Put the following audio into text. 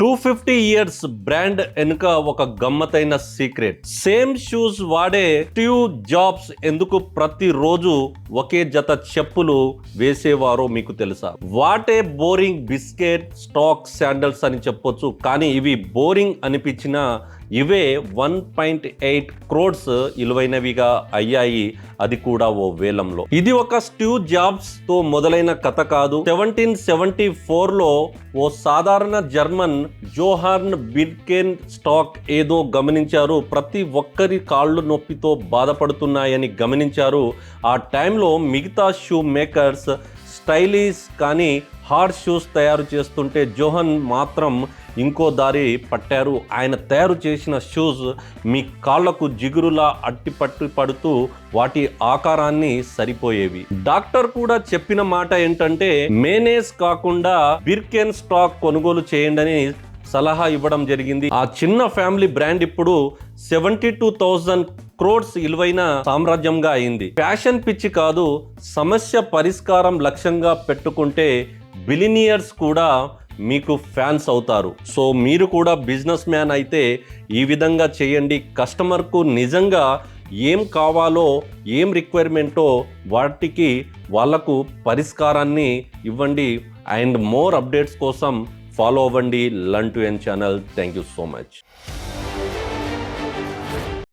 Two fifty years brand వెనుక ఒక గమ్మతైన సీక్రెట్. సేమ్ షూస్ వాడే స్టీవ్ జాబ్స్ ఎందుకు ప్రతిరోజు ఒకే జత చెప్పులు వేసేవారో మీకు తెలుసా? What a boring biscuit stock sandals అని చెప్పొచ్చు కానీ ఇవి బోరింగ్ అనిపించిన ఇవే వన్ పాయింట్ ఎయిట్ క్రోడ్స్ విలువైనవిగా అయ్యాయి. అది కూడా ఓ వేలంలో. ఇది ఒక స్టీవ్ జాబ్స్తో మొదలైన కథ కాదు. సెవెంటీన్ సెవెంటీ ఫోర్లో ఓ సాధారణ జర్మన్ జోహార్న్ బిర్కెన్ స్టాక్ ఏదో గమనించారు. ప్రతి ఒక్కరి కాళ్ళు నొప్పితో బాధపడుతున్నాయని గమనించారు. ఆ టైంలో మిగతా షూ మేకర్స్ స్టైలిష్ కానీ హార్డ్ షూస్ తయారు చేస్తుంటే జోహన్ మాత్రం ఇంకో దారి పట్టారు. ఆయన తయారు చేసిన షూస్ మీ కాళ్ళకు జిగురులా అట్టిపట్టి పడుతూ వాటి ఆకారాన్ని సరిపోయేవి. డాక్టర్ కూడా చెప్పిన మాట ఏంటంటే మేనేస్ కాకుండా బిర్కెన్ స్టాక్ కొనుగోలు చేయండి అని సలహా ఇవ్వడం జరిగింది. ఆ చిన్న ఫ్యామిలీ బ్రాండ్ ఇప్పుడు సెవెంటీ టూ థౌజండ్ క్రోడ్స్ విలువైన సామ్రాజ్యంగా అయింది. ఫ్యాషన్ పిచ్చి కాదు సమస్య పరిష్కారం లక్ష్యంగా పెట్టుకుంటే బిలినియర్స్ కూడా మీకు ఫ్యాన్స్ అవుతారు. సో మీరు కూడా బిజినెస్ మ్యాన్ అయితే ఈ విధంగా చేయండి. కస్టమర్కు నిజంగా ఏం కావాలో ఏం రిక్వైర్మెంటో వాటికి వాళ్ళకు పరిష్కారాన్ని ఇవ్వండి. అండ్ మోర్ అప్డేట్స్ కోసం ఫాలో అవ్వండి లన్ టు ఎన్ channel. Thank you so much.